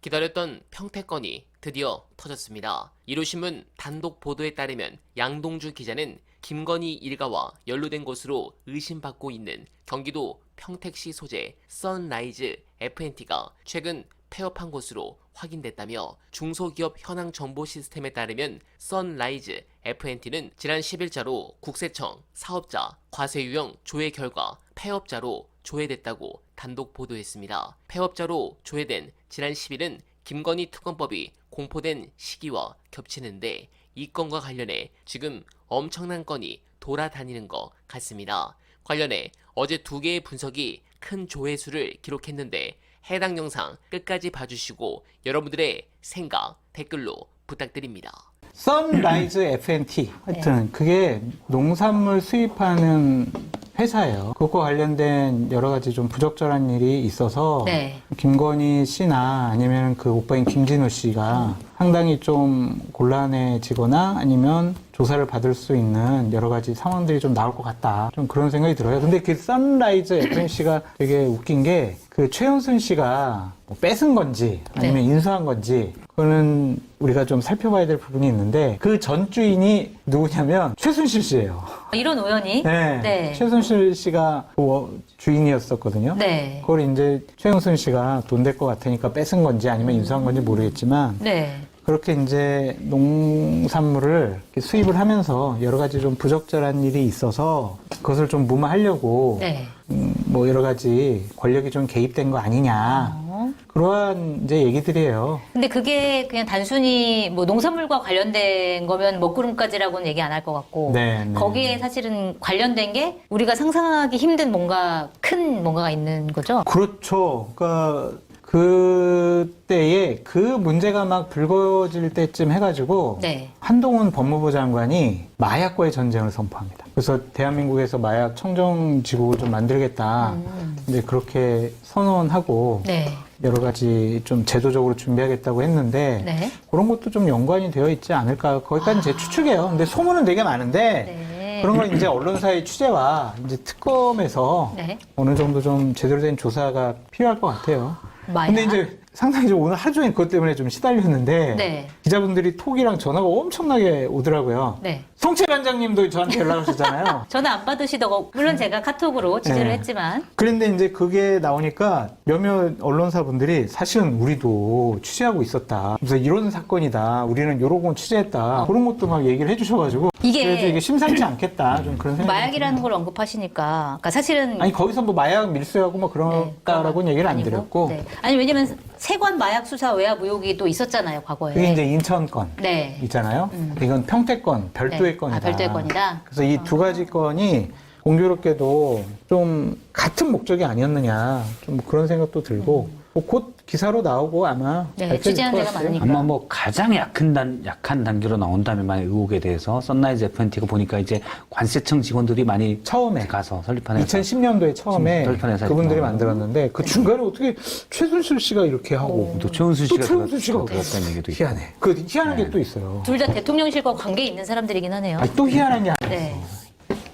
기다렸던 평택건이 드디어 터졌습니다. 이로신문 단독 보도에 따르면 양동주 기자는 김건희 일가와 연루된 것으로 의심받고 있는 경기도 평택시 소재 선라이즈 FNT가 최근 폐업한 것으로 확인됐다며 중소기업 현황 정보 시스템에 따르면 선라이즈 FNT는 지난 10일자로 국세청 사업자 과세 유형 조회 결과 폐업자로 조회됐다고 단독 보도했습니다. 폐업자로 조회된 지난 10일은 김건희 특검법이 공포된 시기와 겹치는데 이 건과 관련해 지금 엄청난 건이 돌아다니는 것 같습니다. 관련해 어제 두 개의 분석이 큰 조회수를 기록했는데 해당 영상 끝까지 봐주시고 여러분들의 생각 댓글로 부탁드립니다. 선라이즈 FNT 하여튼 그게 농산물 수입하는 회사예요. 그것과 관련된 여러 가지 좀 부적절한 일이 있어서 네. 김건희 씨나 아니면 그 오빠인 김진우 씨가 상당히 좀 곤란해지거나 아니면 조사를 받을 수 있는 여러 가지 상황들이 좀 나올 것 같다. 좀 그런 생각이 들어요. 근데 그 선라이즈 FNC가 되게 웃긴 게 그 최은순 씨가 뭐 뺏은 건지 아니면 인수한 건지 그거는 우리가 좀 살펴봐야 될 부분이 있는데 그 전 주인이 누구냐면 최순실 씨예요. 이런 우연이? 네. 네. 최순실 씨가 그 워- 주인이었었거든요. 네. 그걸 이제 최영순 씨가 돈 될 것 같으니까 뺏은 건지 아니면 인수한 건지 모르겠지만 네. 그렇게 이제 농산물을 수입을 하면서 여러 가지 좀 부적절한 일이 있어서 그것을 좀 무마하려고 네. 음, 뭐 여러 가지 권력이 좀 개입된 거 아니냐 어. 그러한 이제 얘기들이에요. 근데 그게 그냥 단순히 뭐 농산물과 관련된 거면 먹구름까지라고는 얘기 안 할 것 같고 네, 네. 거기에 사실은 관련된 게 우리가 상상하기 힘든 뭔가 큰 뭔가가 있는 거죠. 그렇죠. 그러니까 그때에 그 문제가 막 불거질 때쯤 해가지고 네. 한동훈 법무부 장관이 마약과의 전쟁을 선포합니다. 그래서 대한민국에서 마약 청정 지국을 좀 만들겠다. 음. 이제 그렇게 선언하고 네. 여러 가지 좀 제도적으로 준비하겠다고 했는데 네. 그런 것도 좀 연관이 되어 있지 않을까. 거기까지 제 추측이에요. 근데 소문은 되게 많은데 네. 그런 건 이제 언론사의 취재와 이제 특검에서 네. 어느 정도 좀 제대로 된 조사가 필요할 것 같아요. 마약. 근데 이제 상당히 좀 오늘 하루 종일 그것 때문에 좀 시달렸는데 네. 기자분들이 톡이랑 전화가 엄청나게 오더라고요. 네. 성채 반장님도 저한테 연락하셨잖아요. 전화 안 받으시다가 물론 제가 카톡으로 취재를 네. 했지만 그런데 이제 그게 나오니까 몇몇 언론사분들이 사실은 우리도 취재하고 있었다. 그래서 이런 사건이다. 우리는 요런 건 취재했다. 그런 것도 막 얘기를 해주셔가지고 이게- 그래서 이게 심상치 않겠다. 좀 그런 생각이 마약이라는 걸 언급하시니까 그러니까 사실은 아니 거기서 뭐 마약 밀수하고 뭐 네, 그렇다라고는 얘기를 안 아니고, 드렸고 네. 아니 왜냐면 세관 마약 수사 외압 의혹이 또 있었잖아요 과거에. 그게 이제 인천 건 네. 있잖아요. 이건 평택 건 별도의 네. 건이다. 아, 별도의 건이다? 그래서 이 두 가지 건이 공교롭게도 좀 같은 목적이 아니었느냐 좀 그런 생각도 들고 뭐곧 기사로 나오고 아마 네, 취재한 것 데가 같아요. 많으니까. 아마 뭐 가장 약한 단 약한 단계로 나온다면 만약 의혹에 대해서 선라이즈 FNT가 보니까 이제 관세청 직원들이 많이 처음에 가서 설립한 회사 2010년도에 처음에 설립한 회사였구나. 그분들이 만들었는데 그 중간에 어떻게 최순실 씨가 이렇게 하고 또 최은순 씨가 또 최은순 씨가 들어갔다는 얘기도 있고. 희한해. 그 희한한 게 또 있어요. 둘 다 대통령실과 관계 있는 사람들이긴 하네요. 아니, 또 희한한 게 하나 네.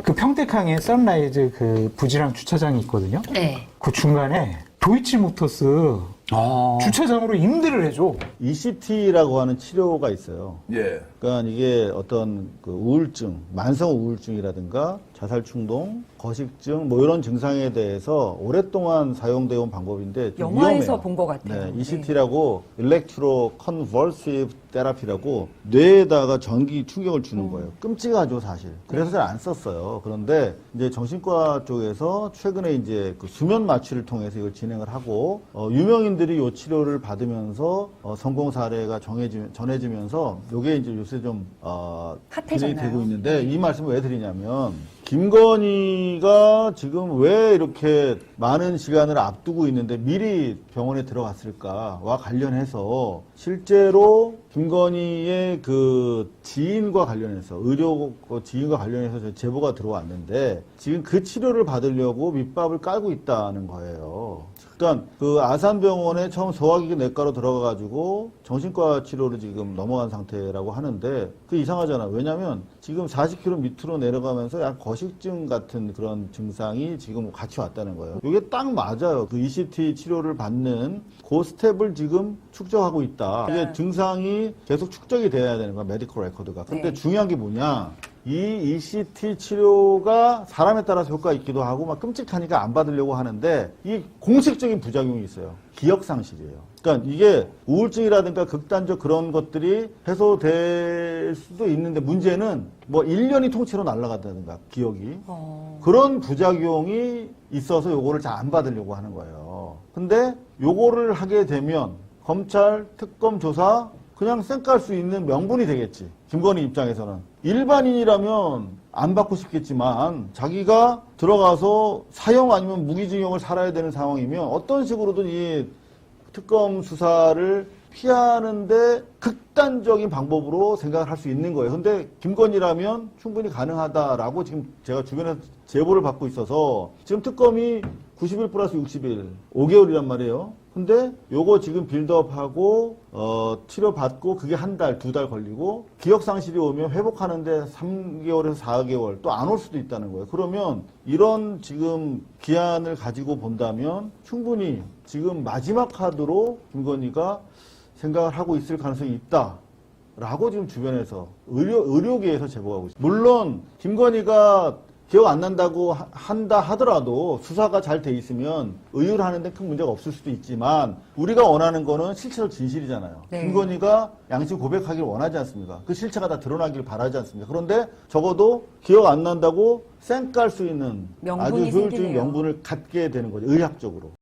그 평택항에 선라이즈 그 부지랑 주차장이 있거든요. 네. 그 중간에 도이치모터스 아, 주차장으로 임대를 해줘. ECT라고 하는 치료가 있어요. 예. 그러니까 이게 어떤 그 우울증, 만성 우울증이라든가 자살 충동, 거식증 뭐 이런 증상에 대해서 오랫동안 사용되어 온 방법인데 좀 영화에서. 본 것 같아요. 네, ECT라고 일렉트로 컨버시브 테라피라고 뇌에다가 전기 충격을 주는 거예요. 끔찍하죠, 사실. 그래서 잘 안 썼어요. 그런데 이제 정신과 쪽에서 최근에 이제 그 수면 마취를 통해서 이걸 진행을 하고 어, 유명인들이 이 치료를 받으면서 어, 성공 사례가 정해지, 전해지면서 이게 이제 요새 좀 어, 핫해졌나요? 진행이 되고 있는데 이 말씀을 왜 드리냐면 김건희가 지금 왜 이렇게 많은 시간을 앞두고 있는데 미리 병원에 들어갔을까와 관련해서 실제로 김건희의 그 지인과 관련해서 의료 지인과 관련해서 저 제보가 들어왔는데 지금 그 치료를 받으려고 밑밥을 깔고 있다는 거예요. 그러니까 그 아산병원에 처음 소화기계 내과로 들어가가지고 정신과 치료를 지금 넘어간 상태라고 하는데 그 이상하잖아. 왜냐면 지금 40km 밑으로 내려가면서 약 거식증 같은 그런 증상이 지금 같이 왔다는 거예요. 이게 딱 맞아요. 그 ECT 치료를 받는 그 스텝을 지금 축적하고 있다. 이게 증상이 계속 축적이 돼야 되는 거야. 메디컬 레코드가. 근데 중요한 게 뭐냐? 이 ECT 치료가 사람에 따라서 효과가 있기도 하고 막 끔찍하니까 안 받으려고 하는데 이 공식적인 부작용이 있어요. 기억 상실이에요. 그러니까 이게 우울증이라든가 극단적 그런 것들이 해소될 수도 있는데 문제는 뭐 1년이 통째로 날아간다든가 기억이 그런 부작용이 있어서 요거를 잘 안 받으려고 하는 거예요. 근데 요거를 하게 되면 검찰 특검 조사 그냥 쌩깔 수 있는 명분이 되겠지. 김건희 입장에서는. 일반인이라면 안 받고 싶겠지만 자기가 들어가서 사형 아니면 무기징역을 살아야 되는 상황이면 어떤 식으로든 이 특검 수사를 피하는데 극단적인 방법으로 생각을 할 수 있는 거예요. 근데 김건희라면 충분히 가능하다라고 지금 제가 주변에서 제보를 받고 있어서 지금 특검이 90일 플러스 60일, 5개월이란 말이에요. 근데 요거 지금 빌드업하고 어, 치료받고 그게 한 달, 두 달 걸리고 기억 상실이 오면 회복하는데 3개월에서 4개월 또 안 올 수도 있다는 거예요. 그러면 이런 지금 기한을 가지고 본다면 충분히 지금 마지막 카드로 김건희가 생각을 하고 있을 가능성이 있다. 라고 지금 주변에서 의료, 의료계에서 제보하고 있습니다. 물론 김건희가 기억 안 난다고 하- 한다 하더라도 수사가 잘 돼 있으면 의율하는 데 큰 문제가 없을 수도 있지만 우리가 원하는 거는 실체로 진실이잖아요. 네. 김건희가 양심 고백하기를 원하지 않습니까? 그 실체가 다 드러나기를 바라지 않습니까? 그런데 적어도 기억 안 난다고 쌩깔 수 있는 명분이 아주 효율적인 생기네요. 명분을 갖게 되는 거죠. 의학적으로.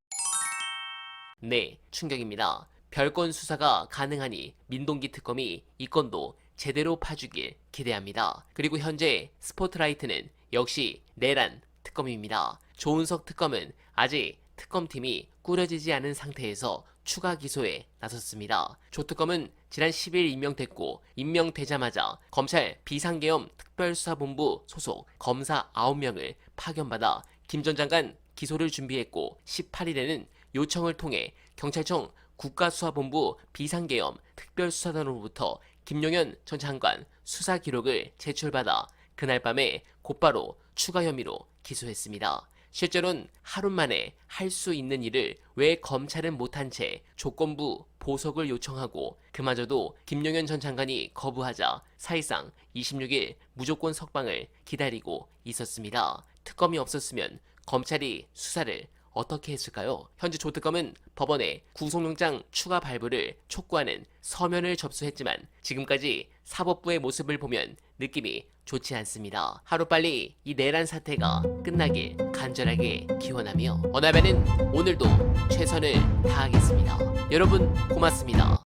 네, 충격입니다. 별건 수사가 가능하니 민동기 특검이 이 건도 제대로 파주길 기대합니다. 그리고 현재 스포트라이트는 역시 내란 특검입니다. 조은석 특검은 아직 특검팀이 꾸려지지 않은 상태에서 추가 기소에 나섰습니다. 조 특검은 지난 10일 임명됐고 임명되자마자 검찰 비상계엄 특별수사본부 소속 검사 9명을 파견받아 김 전 장관 기소를 준비했고 18일에는 요청을 통해 경찰청 국가수사본부 비상계엄 특별수사단으로부터 김용현 전 장관 수사 기록을 제출받아 그날 밤에 곧바로 추가 혐의로 기소했습니다. 실제로는 하루 만에 할 수 있는 일을 왜 검찰은 못한 채 조건부 보석을 요청하고 그마저도 김용현 전 장관이 거부하자 사실상 26일 무조건 석방을 기다리고 있었습니다. 특검이 없었으면 검찰이 수사를 어떻게 했을까요? 현재 조특검은 법원에 구속영장 추가 발부를 촉구하는 서면을 접수했지만 지금까지 사법부의 모습을 보면 느낌이 좋지 않습니다. 하루빨리 이 내란 사태가 끝나길 간절하게 기원하며 어나베는 오늘도 최선을 다하겠습니다. 여러분 고맙습니다.